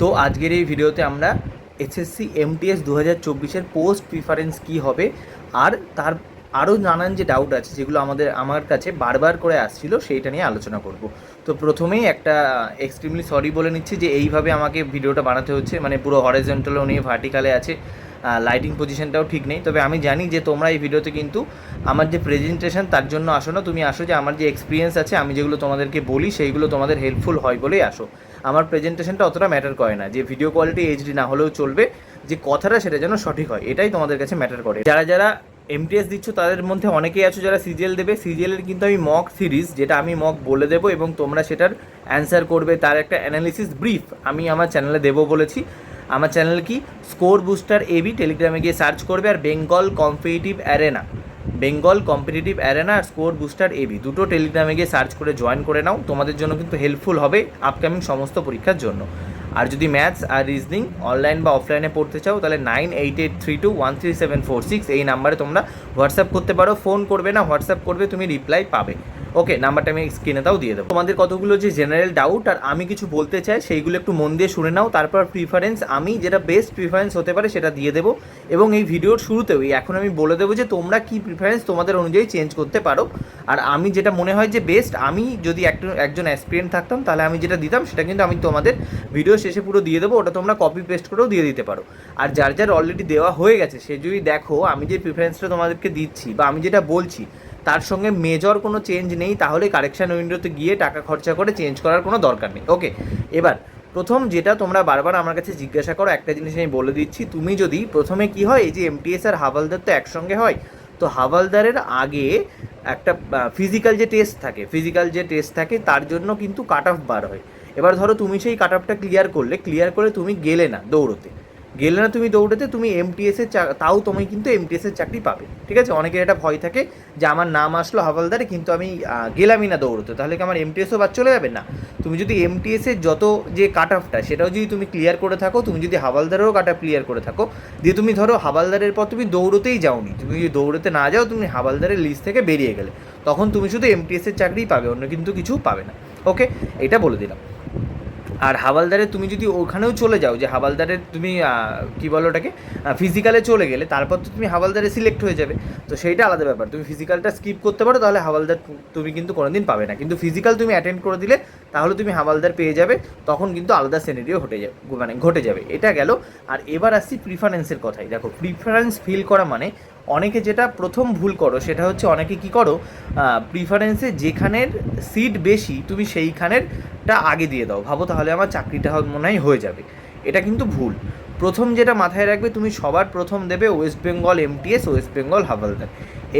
তো আজকের এই ভিডিওতে আমরা এসএসসি এমটিএস দু হাজার চব্বিশের পোস্ট প্রিফারেন্স কী হবে? আর তার আরও নানান যে ডাউট আছে, যেগুলো আমাদের, আমার কাছে বারবার করে আসছিল, সেইটা নিয়ে আলোচনা করব। তো প্রথমেই একটা এক্সট্রিমলি সরি বলে নিচ্ছি যে এইভাবে আমাকে ভিডিওটা বানাতে হচ্ছে। মানে পুরো হরিজেন্টালও নিয়ে ভার্টিকালে আছে লাইটিং পজিশনটাও ঠিক নেই। তবে আমি জানি যে তোমরা এই ভিডিওতে কিন্তু আমার যে প্রেজেন্টেশন তার জন্য আসো না। তুমি আসো যে আমার যে এক্সপিরিয়েন্স আছে, আমি যেগুলো তোমাদেরকে বলি, সেইগুলো তোমাদের হেল্পফুল হয় বলেই আসো। আমার প্রেজেন্টেশনটা অতটা ম্যাটার করে না, যে ভিডিও কোয়ালিটি এইচডি না হলেও চলবে, যে কথাটা সেটা যেন সঠিক হয়, এটাই তোমাদের কাছে ম্যাটার করে। যারা যারা এমটিএস দিচ্ছ, তাদের মধ্যে অনেকেই আছো যারা সিজিএল দেবে সিজিএলের কিন্তু আমি মক সিরিজ যেটা আমি মক বলে দেবো এবং তোমরা সেটার অ্যান্সার করবে, তার একটা অ্যানালিসিস ব্রিফ আমি আমার চ্যানেলে দেবো বলেছি। আমার চ্যানেল কি? স্কোর বুস্টার এবি টেলিগ্রামে গিয়ে সার্চ করবে, আর Bengal competitive arena Bengal competitive arena আর স্কোর বুস্টার এবি দুটো টেলিগ্রামে গিয়ে সার্চ করে জয়েন করে নাও। তোমাদের জন্য কিন্তু হেল্পফুল হবে আপকামিং সমস্ত পরীক্ষার জন্য। আর যদি ম্যাথস আর রিজনিং অনলাইন বা অফলাইনে পড়তে চাও, তাহলে nine eight eight three two one three seven four six এই নাম্বারে তোমরা হোয়াটসঅ্যাপ করতে পারো। ফোন করবে না, হোয়াটসঅ্যাপ করবে, তুমি রিপ্লাই পাবে। ওকে নাম্বারটা আমি স্ক্রিনে তাও দিয়ে দেবো। তোমাদের কতগুলো যে জেনারেল ডাউট আর আমি কিছু বলতে চাই, সেইগুলো একটু মন দিয়ে শুনে নাও। তারপর প্রিফারেন্স আমি যেটা বেস্ট প্রিফারেন্স হতে পারে সেটা দিয়ে দেবো। এবং এই ভিডিওর শুরুতেও এখন আমি বলে দেবো যে তোমরা কি প্রিফারেন্স তোমাদের অনুযায়ী চেঞ্জ করতে পারো। আর আমি যেটা মনে হয় যে বেস্ট আমি যদি একজন অ্যাসপিরিয়েন্ট থাকতাম, তাহলে আমি যেটা দিতাম, সেটা কিন্তু আমি তোমাদের ভিডিও শেষে পুরো দিয়ে দেবো। ওটা তোমরা কপি পেস্ট করেও দিয়ে দিতে পারো। আর যার যার অলরেডি দেওয়া হয়ে গেছে, সে যদি দেখো, আমি যে প্রিফারেন্সটা তোমাদেরকে দিচ্ছি বা আমি যেটা বলছি তার সঙ্গে মেজর কোনো চেঞ্জ নেই, তাহলে কারেকশান উইন্ডোতে গিয়ে টাকা খরচা করে চেঞ্জ করার কোনো দরকার নেই। ওকে এবার প্রথম যেটা তোমরা বারবার আমার কাছে জিজ্ঞাসা করো, একটা জিনিস আমি বলে দিচ্ছি, তুমি যদি প্রথমে কি হয়, এই যে এমটিএস আর হাওয়ালদার তো একসঙ্গে হয়, তো হাওয়ালদারের আগে একটা ফিজিক্যাল যে টেস্ট থাকে ফিজিক্যাল যে টেস্ট থাকে, তার জন্য কিন্তু কাট অফ বার হয়। এবার ধরো তুমি সেই কাট অফটা ক্লিয়ার করলে ক্লিয়ার করে তুমি গেলে না দৌড়তে গেলে না তুমি দৌড়াতে, তুমি এমটিএসের তাও তুমি কিন্তু এমটিএসের চাকরি পাবে। ঠিক আছে? অনেকের এটা ভয় থাকে যে আমার নাম আসলো হাওয়ালদারে কিন্তু আমি গেলামই না দৌড়তে। তাহলে কি আমার এমটিএসও বাদ চলে যাবে? না। তুমি যদি এমটিএসের যত যে কাট অফটা সেটাও যদি তুমি ক্লিয়ার করে থাকো, তুমি যদি হাওয়ালদারেরও কাট অফ ক্লিয়ার করে থাকো, দিয়ে তুমি ধরো হাওয়ালদারের পর তুমি দৌড়তেই যাওনি। তুমি যদি দৌড়তে না যাও, তুমি হাওয়ালদারের লিস্ট থেকে বেরিয়ে গেলে। তখন তুমি শুধু এমটিএসের চাকরিই পাবে, অন্য কিন্তু কিছু পাবে না। ওকে এটা বলে দিলাম। আর হাওয়ালদারে তুমি যদি ওখানেও চলে যাও, যে হাওয়ালদারের তুমি কি বলো ওটাকে ফিজিক্যালে চলে গেলে, তারপর তো তুমি হাওয়ালদারে সিলেক্ট হয়ে যাবে। তো সেইটা আলাদা ব্যাপার। তুমি ফিজিক্যালটা স্কিপ করতে পারো, তাহলে হাওয়ালদার তুমি কিন্তু কোনোদিন পাবে না। কিন্তু ফিজিক্যাল তুমি অ্যাটেন্ড করে দিলে, তাহলে তুমি হাওয়ালদার পেয়ে যাবে, তখন কিন্তু আলাদা সিনারিও ঘটে যাবে মানে ঘটে যাবে। এটা গেল। আর এবার আসছি প্রিফারেন্সের কথাই দেখো প্রিফারেন্স ফিল করা মানে অনেকে যেটা প্রথম ভুল করো, সেটা হচ্ছে অনেকে কি করো প্রিফারেন্সে যেখানের সিট বেশি, তুমি সেইখানেরটা আগে দিয়ে দাও। ভাবো তাহলে আমার চাকরিটা মনে হয় হয়ে যাবে। এটা কিন্তু ভুল। প্রথম যেটা মাথায় রাখবে, তুমি সবার প্রথম দেবে West Bengal MTS West Bengal havildar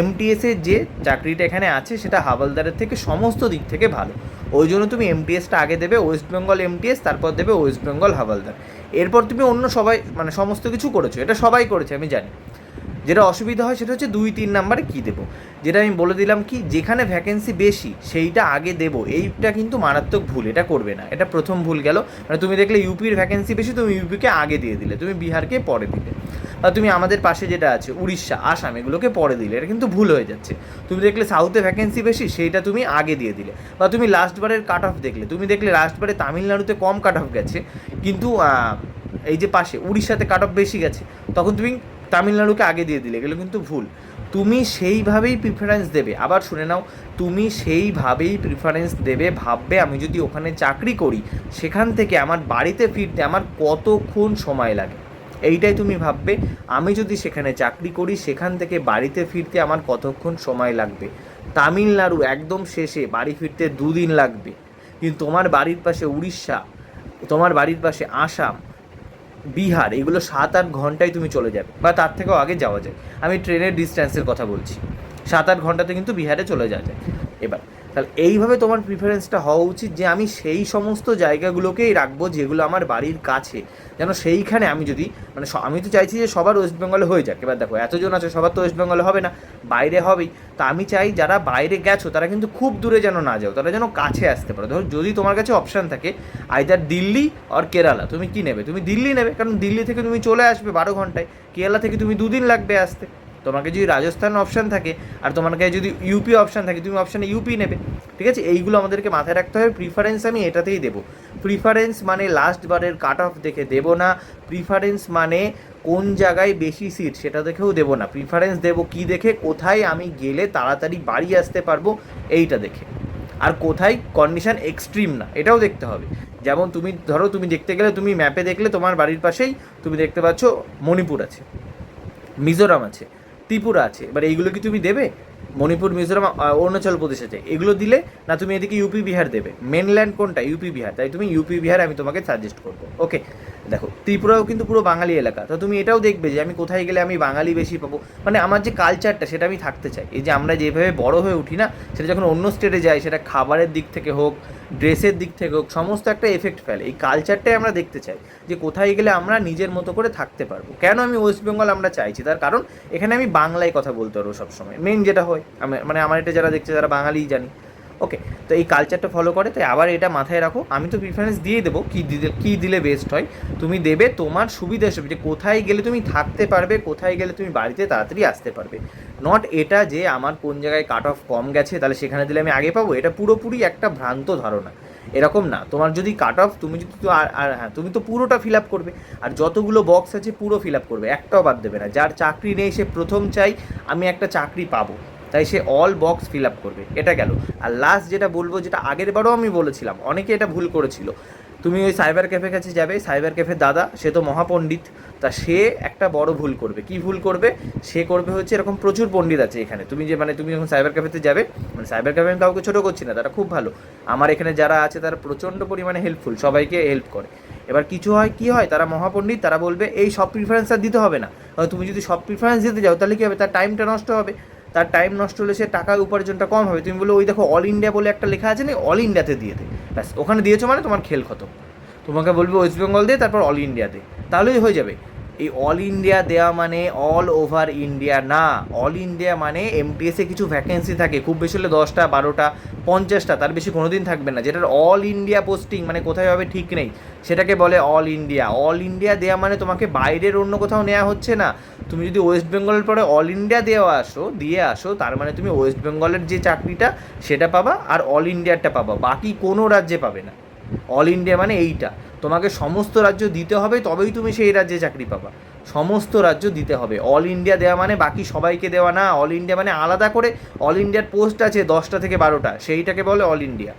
এমটিএসের যে চাকরিটা এখানে আছে, সেটা হাওয়ালদারের থেকে সমস্ত দিক থেকে ভালো। ওই জন্য তুমি এমটিএসটা আগে দেবে ওয়েস্ট বেঙ্গল এমটিএস তারপর দেবে ওয়েস্ট বেঙ্গল হাওয়ালদার এরপর তুমি অন্য সবাই মানে সমস্ত কিছু করেছ। এটা সবাই করেছে, আমি জানি। যেটা অসুবিধা হয় সেটা হচ্ছে দুই, তিন নাম্বারে কী দেবো? যেটা আমি বলে দিলাম কি, যেখানে ভ্যাকেন্সি বেশি, সেইটা আগে দেবো। এইটা কিন্তু মারাত্মক ভুল, এটা করবে না। এটা প্রথম ভুল গেল। মানে তুমি দেখলে ইউপির ভ্যাকেন্সি বেশি, তুমি ইউপিকে আগে দিয়ে দিলে। তুমি বিহারকে পরে দিলে। বা তুমি আমাদের পাশে যেটা আছে, উড়িষ্যা, আসাম, এগুলোকে পরে দিলে। এটা কিন্তু ভুল হয়ে যাচ্ছে। তুমি দেখলে সাউথে ভ্যাকেন্সি বেশি, সেইটা তুমি আগে দিয়ে দিলে। বা তুমি লাস্টবারের কাট অফ দেখলে। তুমি দেখলে লাস্টবারে তামিলনাড়ুতে কম কাট অফ গেছে। কিন্তু এই যে পাশে, উড়িষ্যাতে কাট অফ বেশি গেছে। তখন তুমি তামিলনাড়ুকে আগে দিয়ে দিলে, এগুলো কিন্তু ভুল। তুমি সেইভাবেই প্রিফারেন্স দেবে। আবার শুনে নাও, তুমি সেইভাবেই প্রিফারেন্স দেবে, ভাববে, আমি যদি ওখানে চাকরি করি, সেখান থেকে আমার বাড়িতে ফিরতে আমার কতক্ষণ সময় লাগে? এইটাই তুমি ভাববে, আমি যদি সেখানে চাকরি করি, সেখান থেকে বাড়িতে ফিরতে আমার কতক্ষণ সময় লাগবে? তামিলনাড়ু একদম শেষে, বাড়ি ফিরতে দুদিন লাগবে। কিন্তু তোমার বাড়ির পাশে উড়িষ্যা, তোমার বাড়ির পাশে আসাম বিহার, এগুলো সাত আট ঘন্টায় তুমি চলে যাবে, বা তার থেকেও আগে যাওয়া যায়। আমি ট্রেনের ডিস্ট্যান্সের কথা বলছি। সাত আট ঘন্টাতে কিন্তু বিহারে চলে যাওয়া যায়। এবার তাহলে এইভাবে তোমার প্রিফারেন্সটা হওয়া উচিত যে আমি সেই সমস্ত জায়গাগুলোকেই রাখব যেগুলো আমার বাড়ির কাছে। যেন সেইখানে আমি যদি মানে আমি তো চাইছি যে সবার ওয়েস্ট বেঙ্গলে হয়ে যাক। এবার দেখো, এতজন আছে, সবার তো ওয়েস্ট বেঙ্গলে হবে না। বাইরে হবেই। তা আমি চাই যারা বাইরে গেছো, তারা কিন্তু খুব দূরে যেন না যাও, তারা যেন কাছে আসতে পারো। ধরো যদি তোমার কাছে অপশান থাকে আইদার দিল্লি আর কেরালা, তুমি কি নেবে? তুমি দিল্লি নেবে, কারণ দিল্লি থেকে তুমি চলে আসবে বারো ঘন্টায়। কেরালা থেকে তুমি দুদিন লাগবে আসতে। তোমাকে যদি রাজস্থান অপশান থাকে আর তোমার কাছে যদি ইউপি অপশান থাকে, তুমি অপশানে ইউপি নেবে, ঠিক আছে? এইগুলো আমাদেরকে মাথায় রাখতে হবে। প্রিফারেন্স আমি এটাতেই দেবো। প্রিফারেন্স মানে লাস্ট বারের কাট অফ দেখে দেবো না। প্রিফারেন্স মানে কোন জায়গায় বেশি সিট সেটা দেখেও দেবো না। প্রিফারেন্স দেবো কি দেখে? কোথায় আমি গেলে তাড়াতাড়ি বাড়ি আসতে পারব? এইটা দেখে। আর কোথায়? কন্ডিশন এক্সট্রিম না। এটাও দেখতে হবে। যেমন তুমি, ধরো তুমি দেখতে গেলে, তুমি ম্যাপে দেখলে তোমার বাড়ির পাশেই তুমি দেখতে পাচ্ছ মণিপুর আছে, মিজোরাম আছে। ত্রিপুরা আছে। এবার এইগুলো কি তুমি দেবে? মণিপুর, মিজোরাম অরুণাচল প্রদেশ আছে এগুলো দিলে না তুমি এদিকে ইউপি বিহার দেবে। মেনল্যান্ড কোনটা? ইউপি বিহার তাই তুমি ইউপি বিহার আমি তোমাকে সাজেস্ট করব। ওকে দেখো, ত্রিপুরাও কিন্তু পুরো বাঙালি এলাকা। তো তুমি এটাও দেখবে যে আমি কোথায় গেলে আমি বাঙালি বেশি পাবো। মানে আমার যে কালচারটা সেটা আমি থাকতে চাই। এই যে আমরা যেভাবে বড় হয়ে উঠি না, সেটা যখন অন্য স্টেটে যাই সেটা খাবারের দিক থেকে হোক ড্রেসের দিক থেকে হোক, সমস্ত একটা এফেক্ট ফেলে। এই কালচারটাই আমরা দেখতে চাই যে কোথায় গেলে আমরা নিজের মতো করে থাকতে পারব। কেন আমি ওয়েস্ট বেঙ্গল আমরা চাইছি? তার কারণ, এখানে আমি বাংলায় কথা বলতে পারব সবসময়। মেন যেটা হয় মানে আমার এটা যারা দেখছে, যারা বাঙালিই জানি। ওকে তো এই কালচারটা ফলো করে, তাই আবার এটা মাথায় রাখো। আমি তো প্রিফারেন্স দিয়ে দেবো, কী দিলে কী দিলে বেস্ট হয়। তুমি দেবে তোমার সুবিধা হিসেবে যে কোথায় গেলে তুমি থাকতে পারবে, কোথায় গেলে তুমি বাড়িতে তাড়াতাড়ি আসতে পারবে। নট এটা যে আমার কোন জায়গায় কাট অফ কম গেছে, তাহলে সেখানে দিলে আমি আগে পাবো, এটা পুরোপুরি একটা ভ্রান্ত ধারণা। এরকম না, তোমার যদি কাট অফ তুমি যদি আর আর হ্যাঁ তুমি তো পুরোটা ফিল আপ করবে। আর যতগুলো বক্স আছে, পুরো ফিল আপ করবে, একটাও বাদ দেবে না। যার চাকরি নেই, সে প্রথম চাই, আমি একটা চাকরি পাবো। তাই সে অল বক্স ফিল আপ করবে। এটা গেল। আর লাস্ট যেটা বলব, যেটা আগের বারও আমি বলেছিলাম, অনেকে এটা ভুল করেছিল। তুমি ওই সাইবার ক্যাফে কাছে যাবে সাইবার ক্যাফে দাদা, সে তো মহাপণ্ডিত, তা সে একটা বড় ভুল করবে। কি ভুল করবে? সে করবে হচ্ছে এরকম প্রচুর পণ্ডিত আছে এখানে। তুমি যে মানে তুমি যখন সাইবার ক্যাফেতে যাবে মানে সাইবার ক্যাফে আমি কাউকে ছোটো করছি না, তারা খুব ভালো। আমার এখানে যারা আছে, তারা প্রচণ্ড পরিমাণে হেল্পফুল সবাইকে হেল্প করে। এবার কিছু হয়, কি হয়? তারা মহাপণ্ডিত, তারা বলবে, এই সব প্রিফারেন্স আর দিতে হবে না। তুমি যদি সব প্রিফারেন্স দিতে যাও, তাহলে কী হবে? তার টাইমটা নষ্ট হবে। তার টাইম নষ্ট হলে সে টাকা উপার্জনটা কম হবে। তুমি বলো ওই দেখো অল ইন্ডিয়া বলে একটা লেখা আছে না অল ইন্ডিয়াতে দিয়ে দে। ব্যাস, ওখানে দিয়েছ মানে তোমার খেল খতম। তোমাকে বলবে ওয়েস্ট বেঙ্গল দিয়ে তারপর অল ইন্ডিয়াতে তাহলেই হয়ে যাবে। এই অল ইন্ডিয়া দেওয়া মানে অল ওভার ইন্ডিয়া না। অল ইন্ডিয়া মানে এমটিএসে কিছু ভ্যাকেন্সি থাকে। খুব বেশি হলে দশটা, বারোটা, পঞ্চাশটা, তার বেশি কোনো দিন থাকবে না। যেটার অল ইন্ডিয়া পোস্টিং মানে কোথায় হবে ঠিক নেই। সেটাকে বলে অল ইন্ডিয়া অল ইন্ডিয়া দেওয়া মানে তোমাকে বাইরের অন্য কোথাও নেওয়া হচ্ছে না। তুমি যদি ওয়েস্ট বেঙ্গলের পরে অল ইন্ডিয়া দেওয়া আসো, দিয়ে আসো, তার মানে তুমি ওয়েস্ট বেঙ্গলের যে চাকরিটা, সেটা পাবা আর অল ইন্ডিয়ারটা পাবা। বাকি কোনো রাজ্যে পাবে না। অল ইন্ডিয়া মানে এইটা। তোমাকে সমস্ত রাজ্য দিতে হবে, তবেই তুমি সেই রাজ্যে চাকরি পাবা। সমস্ত রাজ্য দিতে হবে। অল ইন্ডিয়া দেওয়া মানে বাকি সবাইকে দেওয়া না। অল ইন্ডিয়া মানে আলাদা করে অল ইন্ডিয়ার পোস্ট আছে দশটা থেকে বারোটা। সেইটাকে বলে অল ইন্ডিয়া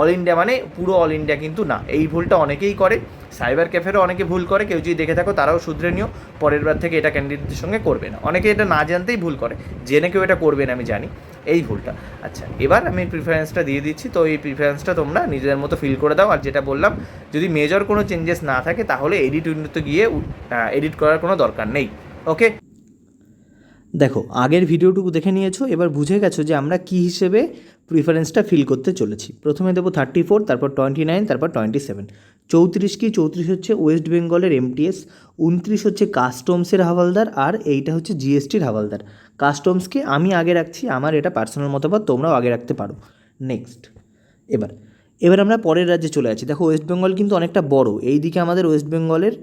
অল ইন্ডিয়া মানে পুরো অল ইন্ডিয়া কিন্তু না। এই ভুলটা অনেকেই করে। সাইবার ক্যাফেরও অনেকে ভুল করে। কেউ যদি দেখে থাকো, তারাও শুধরে নিও। পরের বার থেকে এটা ক্যান্ডিডেটদের সঙ্গে করবে না। অনেকে এটা না জানতেই ভুল করে। জেনে কেউ এটা করবে না, আমি জানি। এই ভুলটা। আচ্ছা এবার আমি প্রিফারেন্সটা দিয়ে দিচ্ছি। তো এই প্রিফারেন্সটা তোমরা নিজেদের মতো ফিল করে দাও। আর যেটা বললাম, যদি মেজর কোনো চেঞ্জেস না থাকে, তাহলে এডিট উইন্ডোতে গিয়ে এডিট করার কোনো দরকার নেই। ওকে দেখো, আগের ভিডিওটুকু দেখে নিয়েছো, এবার বুঝে গেছো যে আমরা কী হিসেবে প্রিফারেন্সটা ফিল করতে চলেছি। প্রথমে দেবো থার্টি ফোর তারপর টোয়েন্টি নাইন তারপর টোয়েন্টি সেভেন চৌত্রিশ কি? চৌত্রিশ হচ্ছে ওয়েস্ট বেঙ্গলের এমটিএস উনত্রিশ হচ্ছে কাস্টমসের হাওয়ালদার, আর এইটা হচ্ছে জিএসটির হাওয়ালদার। কাস্টমসকে আমি আগে রাখছি, আমার এটা পার্সোনাল মতামত, তোমরাও আগে রাখতে পারো। নেক্সট এবার এবার আমরা পরের রাজ্যে চলে আছি দেখো ওয়েস্ট বেঙ্গল কিন্তু অনেকটা বড়। এই দিকে আমাদের ওয়েস্ট বেঙ্গলের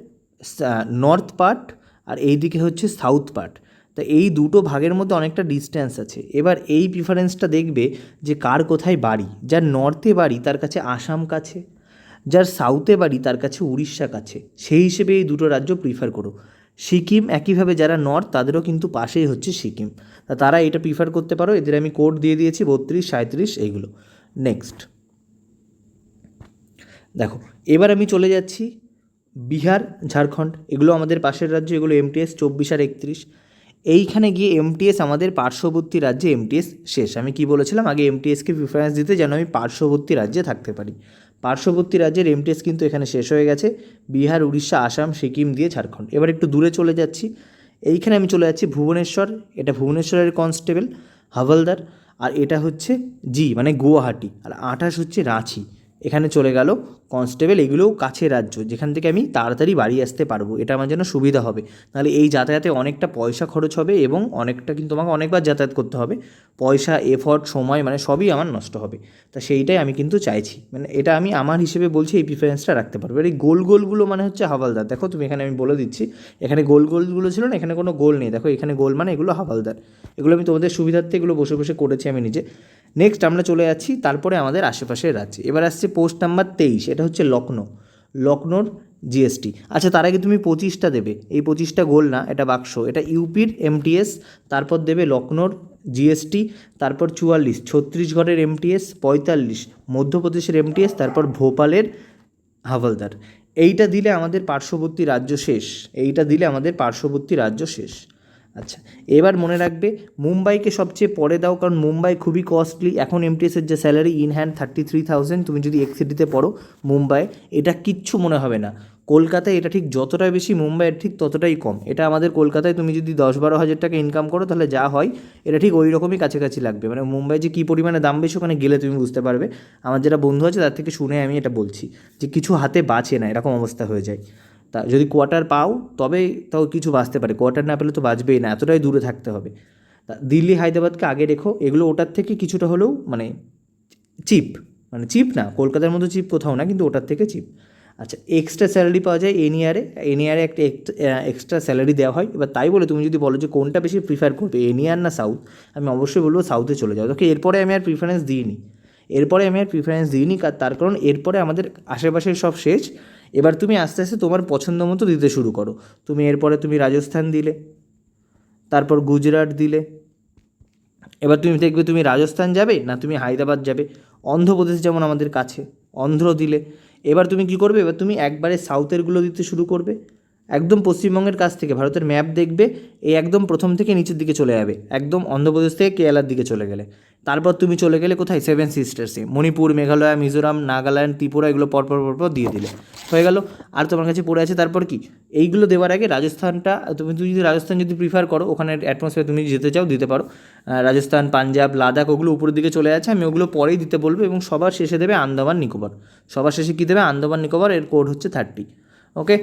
নর্থ পার্ট আর এই দিকে হচ্ছে সাউথ পার্ট তা এই দুটো ভাগের মধ্যে অনেকটা ডিস্ট্যান্স আছে। এবার এই প্রিফারেন্সটা দেখবে যে কার কোথায় বাড়ি? যার নর্থে বাড়ি, তার কাছে আসাম কাছে, যার সাউথে বাড়ি, তার কাছে উড়িষ্যা কাছে। সেই হিসেবে এই দুটো রাজ্য প্রিফার করো। সিকিম একইভাবে যারা নর্থ তাদেরও কিন্তু পাশেই হচ্ছে সিকিম। তা তারা এটা প্রিফার করতে পারো। এদের আমি কোড দিয়ে দিয়েছি, বত্রিশ সাঁত্রিশ এইগুলো। নেক্সট দেখো, এবার আমি চলে যাচ্ছি বিহার, ঝাড়খণ্ড। এগুলো আমাদের পাশের রাজ্য, এগুলো এমটিএস চব্বিশ আর একত্রিশ। এইখানে গিয়ে এমটিএস আমাদের পার্শ্ববর্তী রাজ্যে এমটিএস শেষ। আমি কি বলেছিলাম? আগে এমটিএসকে প্রিফারেন্স দিতে যেন আমি পার্শ্ববর্তী রাজ্যে থাকতে পারি। পার্শ্ববর্তী রাজ্যের এমটিএস কিন্তু এখানে শেষ হয়ে গেছে। বিহার, উড়িষ্যা, আসাম, সিকিম দিয়ে ঝাড়খণ্ড। এবার একটু দূরে চলে যাচ্ছি। এইখানে আমি চলে যাচ্ছি ভুবনেশ্বর। এটা ভুবনেশ্বরের কনস্টেবল হাওলদার। আর এটা হচ্ছে জি মানে গুয়াহাটি। আর আঠাশ হচ্ছে রাঁচি। এখানে চলে গেল কনস্টেবল এগুলোও কাছে রাজ্য, যেখান থেকে আমি তাড়াতাড়ি বাড়ি আসতে পারব, এটা আমার জন্য সুবিধা হবে। নাহলে এই যাতায়াতে অনেকটা পয়সা খরচ হবে এবং অনেকটা কিন্তু আমাকে অনেকবার যাতায়াত করতে হবে। পয়সা এফর্ট সময় মানে সবই আমার নষ্ট হবে। তা সেইটাই আমি কিন্তু চাইছি। মানে এটা আমি আমার হিসেবে বলছি এই প্রিফারেন্সটা রাখতে পারব। এই গোল গোলগুলো মানে হচ্ছে হাওয়ালদার দেখো তুমি এখানে আমি বলে দিচ্ছি, এখানে গোল গোলগুলো ছিল না, এখানে কোনো গোল নেই। দেখো এখানে গোল মানে এগুলো হাওয়ালদার এগুলো আমি তোমাদের সুবিধার্থে এগুলো বসে বসে করেছি আমি নিজে। নেক্সট আমরা চলে যাচ্ছি তারপরে আমাদের আশেপাশের রাজ্যে। এবার আসছে পোস্ট নাম্বার তেইশ। সেটা হচ্ছে লখনৌ লখনৌর জিএসটি আচ্ছা তার আগে তুমি পঁচিশটা দেবে। এই পঁচিশটা গোল না, এটা বাক্স। এটা ইউপির এমটিএস তারপর দেবে লখনৌর জিএসটি তারপর চুয়াল্লিশ ছত্তিশগড়ের এমটিএস পঁয়তাল্লিশ, মধ্যপ্রদেশের এমটিএস তারপর ভোপালের হাভলদার এইটা দিলে আমাদের পার্শ্ববর্তী রাজ্য শেষ। এইটা দিলে আমাদের পার্শ্ববর্তী রাজ্য শেষ। আচ্ছা এবার মনে রাখবে, মুম্বাইকে সবচেয়ে পরে দাও, কারণ মুম্বাই খুবই কস্টলি এখন এমটিএসের যে salary in hand thirty three thousand তুমি যদি এক্সিটিতে পড়ো, মুম্বাই, এটা কিচ্ছু মনে হবে না। কলকাতায় এটা ঠিক যতটা বেশি, মুম্বাইয়ের ঠিক ততটাই কম। এটা আমাদের কলকাতায় তুমি যদি দশ বারো হাজার টাকা ইনকাম করো, তাহলে যা হয়, এটা ঠিক ওই রকমই কাছাকাছি লাগবে। মানে মুম্বাই যে কী পরিমাণে দাম বেশি, ওখানে গেলে তুমি বুঝতে পারবে। আমার যারা বন্ধু আছে, তার থেকে শুনে আমি এটা বলছি, যে কিছু হাতে বাঁচে না, এরকম অবস্থা হয়ে যায়। তা যদি কোয়ার্টার পাও, তবে তাও কিছু বাঁচতে পারে। কোয়ার্টার না পেলে তো বাঁচবেই না, এতটাই দূরে থাকতে হবে। তা দিল্লি হায়দ্রাবাদকে আগে রেখো, এগুলো ওটার থেকে কিছুটা হলেও মানে চিপ মানে চিপ না, কলকাতার মতো চিপ কোথাও না, কিন্তু ওটার থেকে চিপ আচ্ছা এক্সট্রা স্যালারি পাওয়া যায় এনইআরে এনইআরে একটা এক্সট্রা স্যালারি দেওয়া হয়। এবার তাই বলে তুমি যদি বলো যে কোনটা বেশি প্রিফার করবে এনইআর না সাউথ আমি অবশ্যই বলব সাউথে চলে যাও। তোকে এরপরে আমি আর প্রিফারেন্স দিইনি। এরপরে আমি আর প্রিফারেন্স দিইনি তার কারণ এরপরে আমাদের আশেপাশের সব শেষ। এবার তুমি আস্তে আস্তে তোমার পছন্দ মতো দিতে শুরু করো। তুমি এরপরে তুমি রাজস্থান দিলে, তারপর গুজরাট দিলে। এবার তুমি দেখবে তুমি রাজস্থান যাবে না তুমি হায়দ্রাবাদ যাবে। অন্ধ্রপ্রদেশ যেমন আমাদের কাছে, অন্ধ্র দিলে। এবার তুমি কি করবে? এবার তুমি একবারে সাউথেরগুলো দিতে শুরু করবে। একদম পশ্চিমবঙ্গের কাছ থেকে, ভারতের ম্যাপ দেখবে এই একদম প্রথম থেকে নিচের দিকে চলে যাবে, একদম অন্ধ্রপ্রদেশ থেকে কেরালার দিকে চলে গেলে। তারপর তুমি চলে গেলে কোথায়? সেভেন সিস্টার্সে মণিপুর, মেঘালয়, মিজোরাম, নাগাল্যান্ড, ত্রিপুরা, এগুলো পরপর পরপর দিয়ে দিলে। হয়ে গেল। আর তোমার কাছে পড়ে আছে তারপর কি? এইগুলো দেওয়ার আগে রাজস্থানটা, তুমি তুমি যদি রাজস্থান যদি প্রিফার করো, ওখানে অ্যাটমসফিয়ার তুমি যেতে চাও, দিতে পারো। রাজস্থান, পাঞ্জাব, লাদাখ, ওগুলো উপরের দিকে চলে যাচ্ছে, আমি ওগুলো পরেই দিতে বলব এবং সবার শেষে দেবে আন্দামান নিকোবর। সবার শেষে কী দেবে? আন্দামান নিকোবর, এর কোড হচ্ছে থার্টি ওকে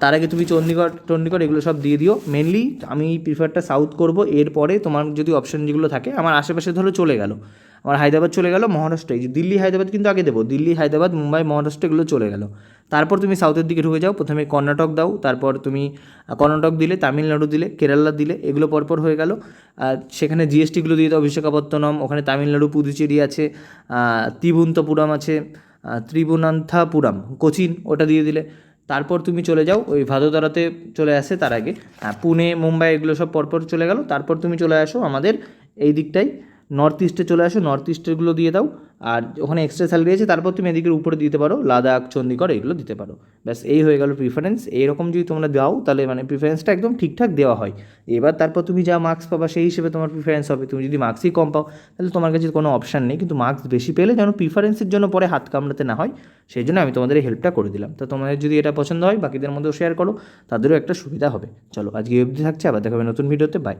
তার আগে তুমি চণ্ডীগড় চণ্ডীগড় এগুলো সব দিয়ে দিও। মেনলি আমি প্রিফারটা সাউথ করব। এরপরে তোমার যদি অপশন যেগুলো থাকে আমার আশেপাশে ধরো চলে গেল। আমার হায়দ্রাবাদ চলে গেল মহারাষ্ট্র। এই যে দিল্লি হায়দ্রাবাদ কিন্তু আগে দেবো। দিল্লি হায়দ্রাবাদ মুম্বাই মহারাষ্ট্র এগুলো চলে গেল। তারপর তুমি সাউথের দিকে ঢুকে যাও। প্রথমে কর্ণাটক দাও। তারপর তুমি কর্ণাটক দিলে তামিলনাড়ু দিলে কেরালা দিলে এগুলো পরপর হয়ে গেল। আর সেখানে জিএসটিগুলো দিয়ে দাও। বিশাখাপত্তনম ওখানে তামিলনাড়ু পুদুচেরি আছে আহ, আছে আহ, ত্রিভুবনান্থাপুরম কোচিন ওটা দিয়ে দিলে। তারপর তুমি চলে যাও ওই ভাদোদরাতে চলে আসে তার আগে। হ্যাঁ, পুনে মুম্বাই এগুলো সব পরপর চলে গেল। তারপর তুমি চলে আসো আমাদের এই দিকটাই নর্থ ইস্টে চলে আসো নর্থ ইস্টেরগুলো দিয়ে দাও। আর ওখানে এক্সট্রা স্যালারি আছে, তারপর তুমি এদিকের উপরে দিতে পারো লাদাখ চণ্ডীগড় এগুলো দিতে পারো। ব্যাস, এই হয়ে গেল প্রিফারেন্স এইরকম যদি তোমরা দাও, তাহলে মানে প্রিফারেন্সটা একদম ঠিকঠাক দেওয়া হয়। এবার তারপর তুমি যা মার্কস পাবা, সেই হিসেবে তোমার প্রিফারেন্স হবে। তুমি যদি মার্কসই কম পাও, তাহলে তোমার কাছে কোনো অপশান নেই। কিন্তু মার্কস বেশি পেলে যেন প্রিফারেন্সের জন্য পরে হাত কামড়াতে না হয়, সেই জন্য আমি তোমাদের হেল্পটা করে দিলাম। তো তোমাদের যদি এটা পছন্দ হয়, বাকিদের মধ্যেও শেয়ার করো, তাদেরও একটা সুবিধা হবে। চলো, আজকে অবধি থাকছে। আবার দেখাবে নতুন ভিডিওতে বাই